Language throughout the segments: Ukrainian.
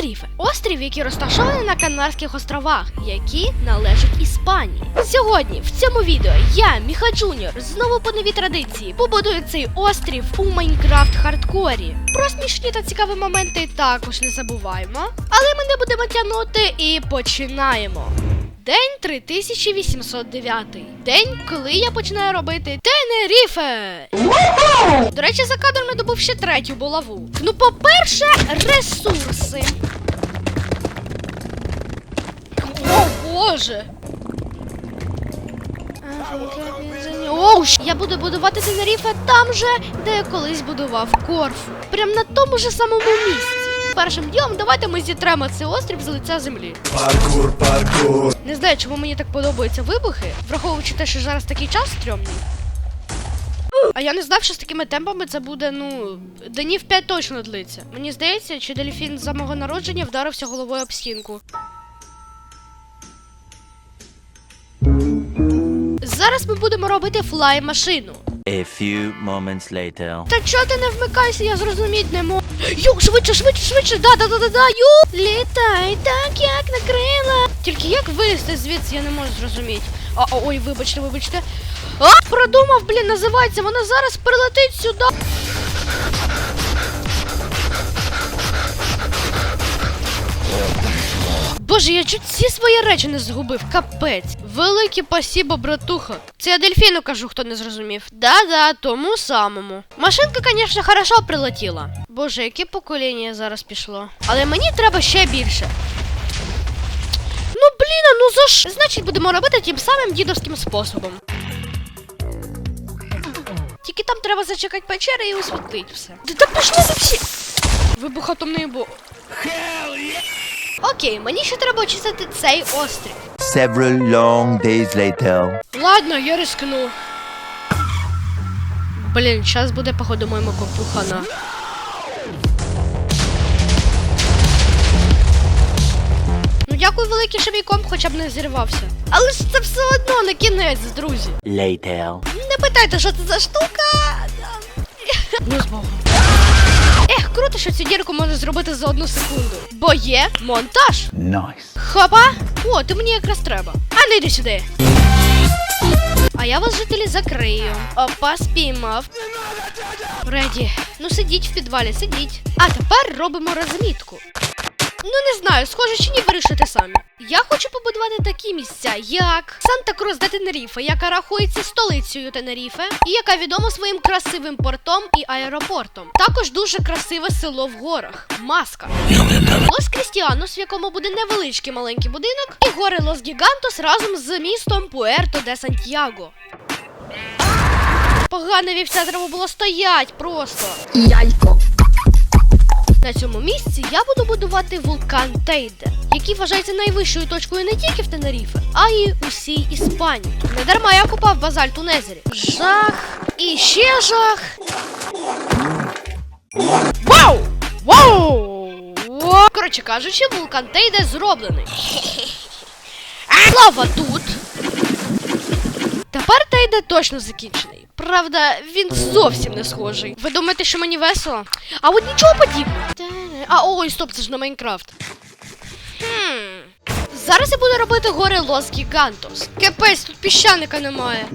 Тенеріфе острів, який розташований на Канарських островах, які належать Іспанії. Сьогодні в цьому відео я, Міха Джуніор, знову по новій традиції побудую цей острів у Майнкрафт хардкорі. Про смішні та цікаві моменти також не забуваємо. Але ми не будемо тягнути і починаємо. День 3809. День, коли я починаю робити Тенеріфе. До речі, за кадром я добув ще третю булаву. Ну, по-перше, ресурси. О, Боже. Оу, я буду будувати Тенеріфе там же, де я колись будував Корфу. Прям на тому ж самому місці. Першим ділом давайте ми зітремо цей острів з лиця землі. Паркур, паркур. Не знаю, чому мені так подобаються вибухи, враховуючи те, що зараз такий час стрьомний. А я не знав, що з такими темпами це буде, ну, днів 5 точно длиться. Мені здається, чи дельфін за мого народження вдарився головою об стінку. Зараз ми будемо робити флай-машину. A few moments later. Та чого ти не вмикайся, я зрозуміти не можу. Ю, швидше, швидше, швидше, да, да, да, да, да, ю. Літай, так як на крила. Тільки як вилізти звідси, я не можу зрозуміти. А, ой, вибачте, вибачте. А, продумав, блін, називається, вона зараз прилетить сюди. Боже, я чуть всі свої речі не згубив, капець. Велике пасібо, братуха. Це я дельфіну кажу, хто не зрозумів. Да-да, тому самому. Машинка, звісно, хорошо прилетіла. Боже, яке покоління зараз пішло. Але мені треба ще більше. Ну блін, ну за що? Значить, будемо робити тим самим дідовським способом. Тільки там треба зачекати печери і освітлити все. Та пішли за всі. Вибухатомний бо. Окей, мені ще треба очистити цей острів. Several long days later. Ладно, я рискну. Блін, зараз буде, походу, моєму компу хана. Ну, дякую велике, що мій комп хоча б не зірвався. Але ж це все одно не кінець, друзі. Later. Не питайте, що це за штука. Ну, з Богом. Круто, що цю дірку можна зробити за одну секунду. Бо є монтаж. Nice. Хопа! О, ти мені якраз треба. А не йди сюди. А я вас, жителі, закрию. Опа, спіймав. Реді. Ну сидіть в підвалі, сидіть. А тепер робимо розмітку. Ну не знаю, схоже, чи ні вирішите самі. Я хочу побудувати такі місця, як Санта Крус де Тенеріфе, яка рахується столицею Тенеріфе, і яка відома своїм красивим портом і аеропортом. Також дуже красиве село в горах Маска. Лос Крістіанос, в якому буде невеличкий маленький будинок, і гори Лос Гігантос разом з містом Пуерто де Сантьяго. Погане вівця треба було стоять просто. Яйко. На цьому місці я буду будувати вулкан Тейде, який вважається найвищою точкою не тільки в Тенеріфе, а й усій Іспанії. Не дарма я купав базальт у Незері. Жах і ще жах. Вау! Вау! Коротше кажучи, вулкан Тейде зроблений. Лава тут. Тепер тайде точно закінчений. Правда, він зовсім не схожий. Ви думаєте, що мені весело? А от нічого подібного. А ой, стоп, це ж на Майнкрафт. Хм. Зараз я буду робити гори Лос Гантос. Капець, тут піщаника немає.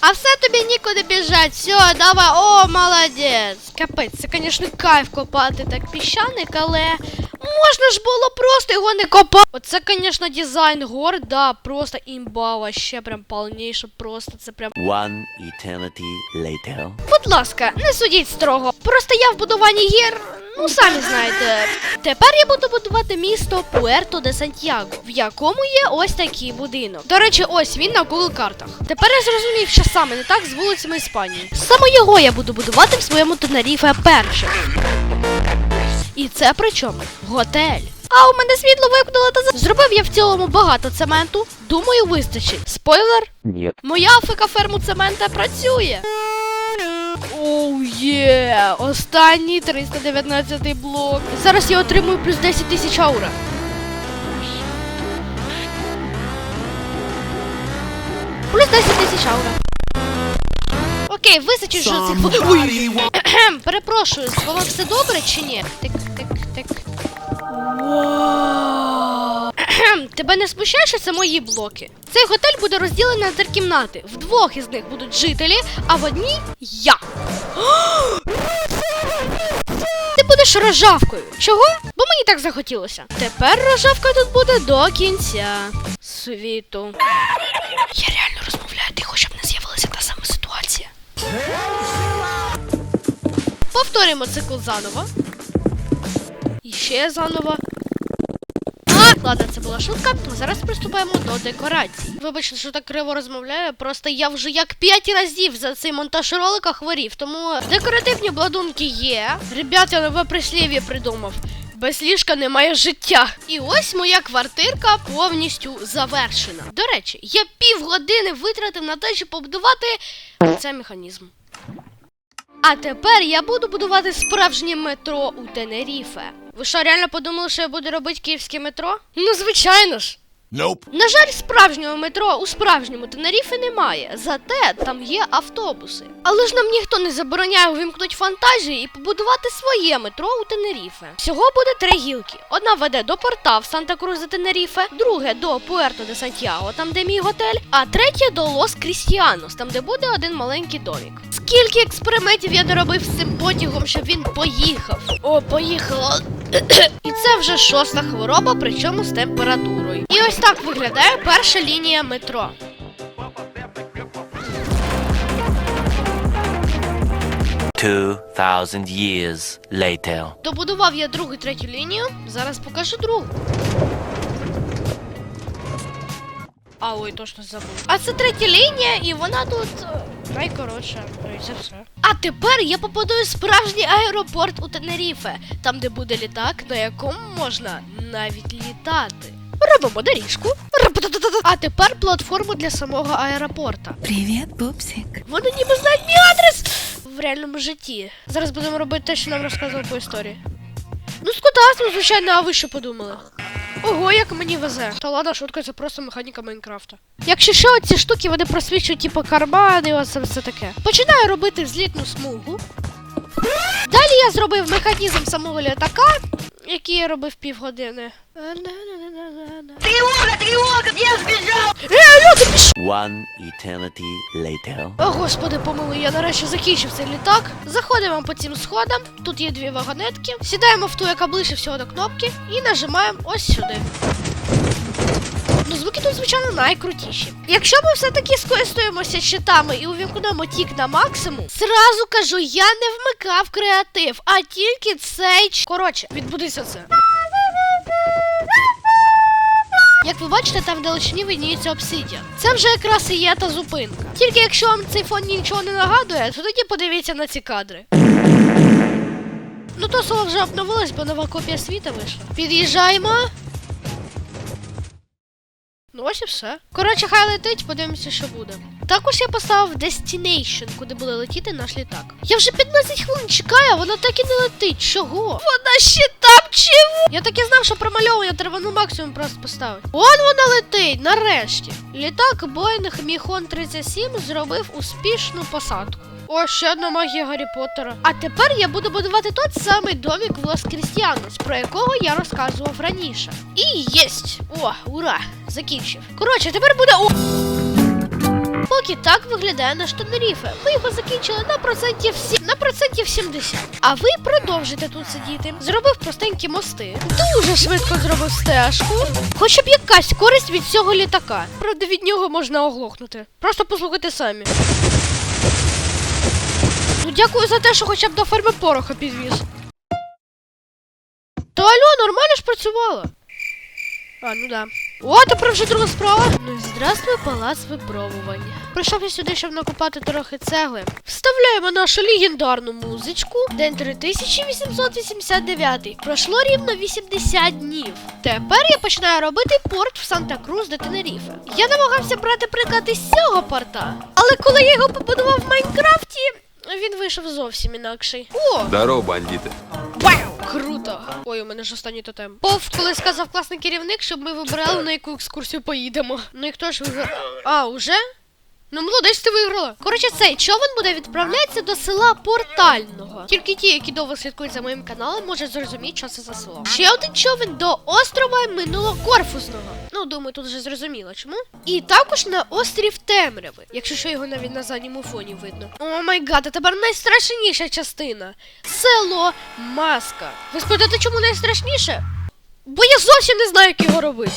А все тобі нікуди біжать. Все, давай, о, молодець. Капець, це, звісно, кайф копати так піщаник, але можна ж було просто його не копати. Оце, звісно, дизайн гор, да, просто імба, ще прям повніше, просто це прям. One eternity later. Будь ласка, не судіть строго. Просто я в будуванні гір, ну самі знаєте. Тепер я буду будувати місто Пуерто де Сантьяго, в якому є ось такий будинок. До речі, ось він на Google картах. Тепер я зрозумів, що саме не так з вулицями Іспанії. Саме його я буду будувати в своєму Тенеріфе першим. І це при чому? Готель. А у мене світло вимкнуло та за- зробив я в цілому багато цементу. Думаю, вистачить. Спойлер, Yep. Моя афика ферму цемента працює. Оу є! Останній 319 блок. Зараз я отримую плюс 10 тисяч аура. Плюс 10 тисяч аура. Окей. Височу, що цих. Somebody Перепрошую, з вами все добре чи ні? Тик, тик, тик. Тебе не смущає, що це мої блоки? Цей готель буде розділений на три кімнати. В двох із них будуть жителі, а в одній я. Ти будеш рожавкою. Чого? Бо мені так захотілося. Тепер рожавка тут буде до кінця світу. Я реально розмовляю тихо, щоб не з'явилася та сама Повторюємо цикл заново. І ще заново. А, ладно, це була шутка. Зараз приступаємо до декорацій. Вибачте, що так криво розмовляю. Просто я вже як п'ять разів за цей монтаж ролика хворів. Тому декоративні обладунки є. Ребят, я нове прислів'я придумав. Без ліжка немає життя. І ось моя квартирка повністю завершена. До речі, я півгодини витратив на те, щоб побудувати цей механізм. А тепер я буду будувати справжнє метро у Тенеріфе. Ви що, реально подумали, що я буду робити київське метро? Ну, звичайно ж. Nope. На жаль, справжнього метро у справжньому Тенеріфе немає, зате там є автобуси. Але ж нам ніхто не забороняє увімкнути фантазію і побудувати своє метро у Тенеріфе. Всього буде три гілки. Одна веде до порта в Санта-Крус де Тенеріфе, друге до Пуерто де Сантьяго, там де мій готель, а третє до Лос Крістіанос, там де буде один маленький домік. Скільки експериментів я доробив з цим потягом, щоб він поїхав? О, поїхало. І це вже шоста хвороба, причому з температурою. І ось так виглядає перша лінія метро. Two thousand years later. Добудував я другу і третю лінію. Зараз покажу другу. А ой, точно забув. А це третя лінія, і вона тут е, найкоротша. Ну і це все. А тепер я побудую справжній аеропорт у Тенеріфе, там, де буде літак, на якому можна навіть літати. Робимо доріжку. А тепер платформу для самого аеропорта. Привет, пупсик. Вони ніби знають мій адрес в реальному житті. Зараз будемо робити те, що нам розказували по історії. Ну, з котасом, звичайно, а ви що подумали? Ого, як мені везе. Та ладно, шутка, це просто механіка Майнкрафта. Якщо що, ці штуки вони просвічують, типу, кармани, оце все таке. Починаю робити взлітну смугу. Далі я зробив механізм самого літака, який я робив півгодини. Тривога, тривога, я збіжав! Е, люди, піш... One eternity later. О, господи, помилуй, я нарешті закінчив цей літак. Заходимо по цим сходам. Тут є дві вагонетки. Сідаємо в ту, яка ближче всього до кнопки, і нажимаємо ось сюди. Звуки тут, звичайно, найкрутіші. Якщо ми все-таки скористуємося щитами і увімкнемо тік на максимум, зразу кажу, я не вмикав креатив, а тільки цей. Коротше, відбудеться це. Як ви бачите, там в далечині видніється обсидіан. Це вже якраз і є та зупинка. Тільки якщо вам цей фон нічого не нагадує, то тоді подивіться на ці кадри. Ну то слово вже обновилось, бо нова копія світа вийшла. Під'їжджаємо. Ну ось і все. Коротше, хай летить, подивимося, що буде. Також я поставив Destination, куди буде летіти наш літак. Я вже 15 хвилин чекаю, вона так і не летить. Чого? Вона ще там чого? Я так і знав, що промальовування треба ну максимум просто поставити. Он вона летить, нарешті. Літак Boeing Міхон 37 зробив успішну посадку. О, ще одна магія Гаррі Поттера. А тепер я буду будувати той самий домік в Лос Крістіанос, про якого я розказував раніше. І єсть! О, ура! Закінчив. Коротше, тепер буде о. Поки так виглядає наш Тенеріфе. Ми його закінчили на процентів сі... на процентів 70. А ви продовжите тут сидіти. Зробив простенькі мости. Дуже швидко зробив стежку. Хоча б якась користь від цього літака. Правда, від нього можна оглохнути. Просто послухайте самі. Ну дякую за те, що хоча б до ферми пороха підвіз. Та алло, нормально ж працювало. А, ну да. О, тепер вже друга справа. Ну і здравствуй, палац випробувань. Прийшов я сюди, щоб накопати трохи цегли. Вставляємо нашу легендарну музичку. День 3889. Пройшло рівно 80 днів. Тепер я починаю робити порт в Санта-Крус де Тенеріфе. Я намагався брати приклад із цього порта. Але коли я його побудував в Майнкрафті, він вийшов зовсім інакший. О! Здорово, бандити. Вау! Круто! Ой, у мене ж останній тотем. Пов, коли сказав класний керівник, щоб ми вибирали, на яку екскурсію поїдемо. Ну і хто ж вибирав? А, уже? Ну, молодець, ти виграла. Коротше, цей човен буде відправлятися до села Портального. Тільки ті, які довго слідкують за моїм каналом, можуть зрозуміти, що це за село. Ще один човен до острова Минулокорфузного. Ну, думаю, тут вже зрозуміло, чому. І також на острів Темряви, якщо що його навіть на задньому фоні видно. О май гад, тепер найстрашніша частина. Село Маска. Ви спитаєте, чому найстрашніше? Бо я зовсім не знаю, як його робити.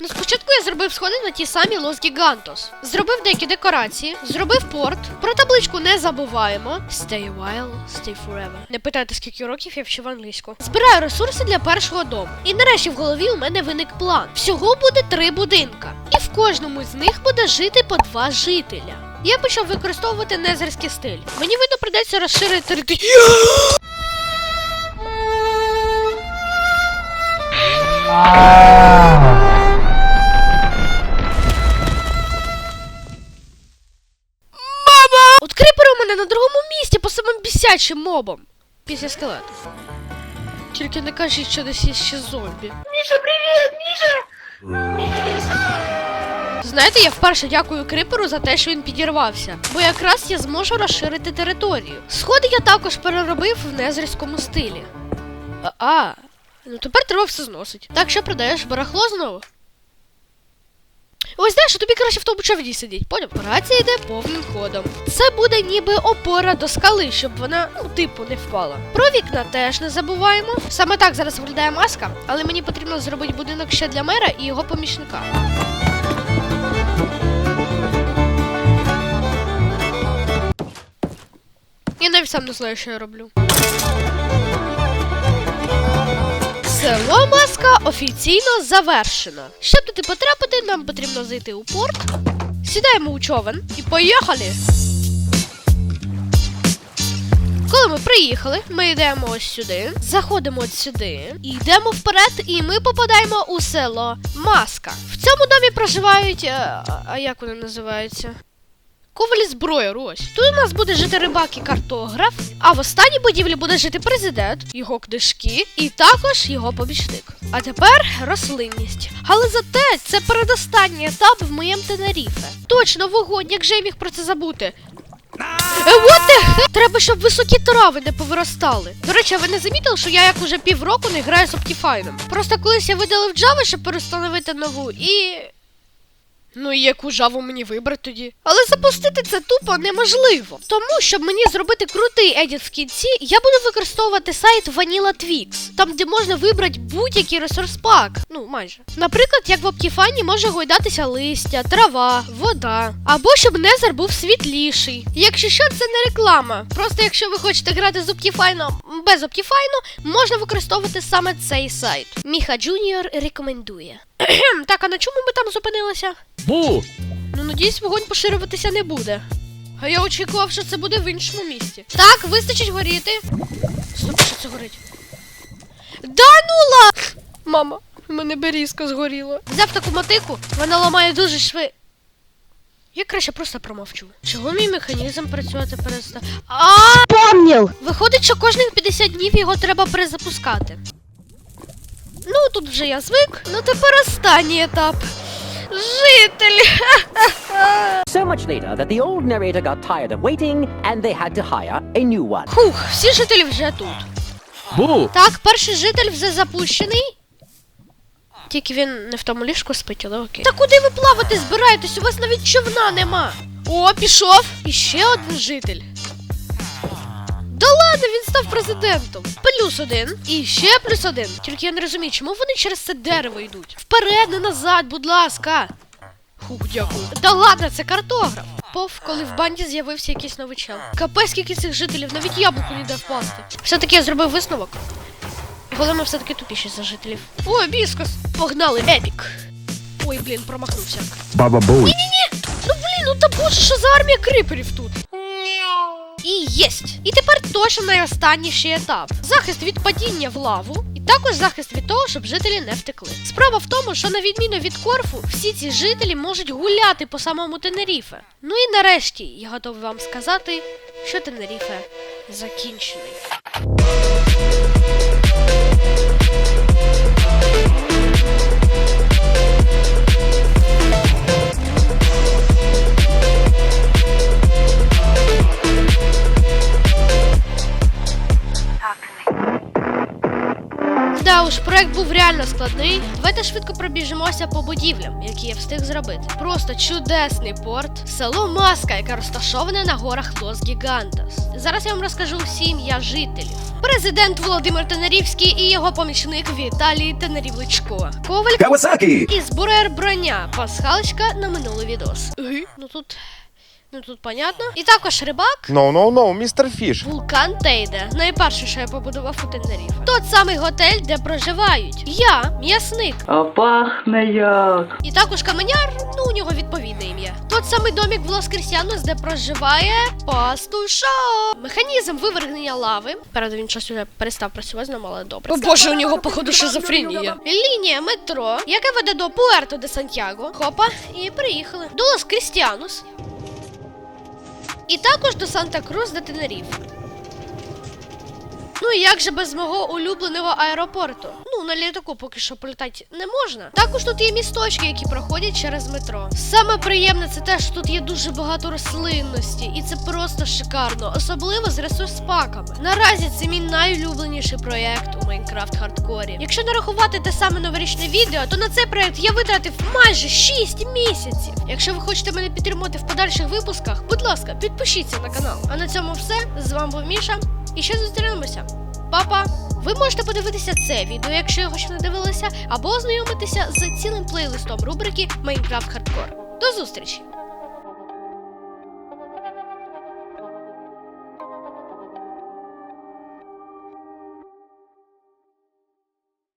Ну, спочатку я зробив сходи на ті самі Лос Гігантос. Зробив деякі декорації, зробив порт. Про табличку не забуваємо. Stay while, stay forever. Не питайте, скільки років я вчив англійську. Збираю ресурси для першого дому. І нарешті в голові у мене виник план. Всього буде три будинка. І в кожному з них буде жити по два жителя. Я почав використовувати незерський стиль. Мені видно придеться розширити територію. От бісячим мобам. Після скелету. Тільки не кажіть, що десь є ще зомбі. Міша, привіт, Міша! Знаєте, я вперше дякую криперу за те, що він підірвався, бо якраз я зможу розширити територію. Сходи я також переробив в незрівському стилі. А, а, ну тепер треба все зносить. Так що продаєш барахло знову? Ось знаєш, тобі краще в тому човні сидіть, поняв? Операція йде повним ходом. Це буде ніби опора до скали, щоб вона, ну, типу, не впала. Про вікна теж не забуваємо. Саме так зараз виглядає маска, але мені потрібно зробити будинок ще для мера і його помічника. Я навіть сам не знаю, що я роблю. Село Маска офіційно завершено. Щоб туди потрапити, нам потрібно зайти у порт. Сідаємо у човен і поїхали. Коли ми приїхали, ми йдемо ось сюди, заходимо от сюди, і йдемо вперед, і ми попадаємо у село Маска. В цьому домі проживають. е, А, а як вони називаються? Ковалі зброєр, ось. Тут у нас буде жити рибак і картограф, а в останній будівлі буде жити президент, його книжки і також його помічник. А тепер рослинність. Але зате це передостанній етап в моєму Тенеріфе. Точно вогонь, як же я міг про це забути? Е, what the hell? Треба, щоб високі трави не повиростали. До речі, ви не замітили, що я як уже півроку не граю з Optifine? Просто колись я видалив Java, щоб перестановити нову, і. Ну і яку жаву мені вибрати тоді? Але запустити це тупо неможливо. Тому, щоб мені зробити крутий едіт в кінці, я буду використовувати сайт Vanilla Twix, там де можна вибрати будь-який ресурс пак. Ну, майже. Наприклад, як в Optifine може гойдатися листя, трава, вода. Або щоб Незер був світліший. Якщо що, це не реклама. Просто якщо ви хочете грати з Optifine без Optifine, можна використовувати саме цей сайт. Міха Джуніор рекомендує. Так, а на чому ми там зупинилися? Бу! Ну, надіюсь, вогонь поширюватися не буде. А я очікував, що це буде в іншому місті. Так, вистачить горіти. Стоп, що це горить? Да ну ла! Мама, в мене берізка згоріла. Взяв таку мотику, вона ламає дуже шви. Я краще просто промовчу. Чого мій механізм працювати перестав? А! Помнил! Виходить, що кожних 50 днів його треба перезапускати. Ну, тут вже я звик. Ну тепер останній етап. Житель. So much later that the old narrator got tired of waiting and they had to hire a new one. Хух, всі жителі вже тут. Бу! Так, перший житель вже запущений. Тільки він не в тому ліжку спить, але окей. Та куди ви плавати збираєтесь? У вас навіть човна нема. О, пішов. І ще один житель. Да ладно, він став президентом. Плюс один. І ще плюс один. Тільки я не розумію, чому вони через це дерево йдуть. Вперед, не назад, будь ласка. Хух, дякую. Да ладно, це картограф. Пов, коли в банді з'явився якийсь новий чел. Капець, скільки цих жителів, навіть яблуку не дав пасти. Все-таки я зробив висновок. Големи все-таки тупіші за жителів. Ой, біскос! Погнали, епік! Ой, блін, промахнувся. Baba Booey. Ну блін, ну та боже, що за армія криперів тут? І єсть. І тепер точно найостанніший етап. Захист від падіння в лаву, також захист від того, щоб жителі не втекли. Справа в тому, що на відміну від Корфу, всі ці жителі можуть гуляти по самому Тенеріфе. Ну і нарешті я готовий вам сказати, що Тенеріфе закінчений. Реально складний. Давайте швидко пробіжимося по будівлям, які я встиг зробити. Просто чудесний порт, село Маска, яке розташоване на горах Лос Гігантас. Зараз я вам розкажу всі ім'я жителів. Президент Володимир Тенерівський і його помічник Віталій Тенерівличко. Коваль Kawasaki! і зброяр броня. Пасхалочка на минулий відос. Ну тут. Ну тут понятно. І також рибак. No, no, no, містер Фіш. Вулкан Тейде, найперше, що я побудував у Тенеріфе. Тот самий готель, де проживають. Я м'ясник. А пахне як. І також каменяр, ну у нього відповідне ім'я. Тот самий домік в Лос Крістіанос, де проживає пастуша. Механізм вивергнення лави. Правда, він щось уже перестав працювати, знов, але добре. О боже, у нього походу шизофренія. Лінія метро, яка веде до Пуерто де Сантьяго. Хопа, і приїхали. До Лос Крістіанос. І також до Санта-Крус де Тенеріф. Ну і як же без мого улюбленого аеропорту? Ну, на літаку поки що політати не можна. Також тут є місточки, які проходять через метро. Саме приємне це те, що тут є дуже багато рослинності, і це просто шикарно, особливо з ресурс-паками. Наразі це мій найулюбленіший проєкт у Майнкрафт Хардкорі. Якщо не рахувати те саме новорічне відео, то на цей проєкт я витратив майже 6 місяців. Якщо ви хочете мене підтримати в подальших випусках, будь ласка, підпишіться на канал. А на цьому все. З вами був Міша. І ще зустрінемося. Па-па! Ви можете подивитися це відео, якщо його ще не дивилися, або ознайомитися з цілим плейлистом рубрики Майнкрафт Хардкор. До зустрічі!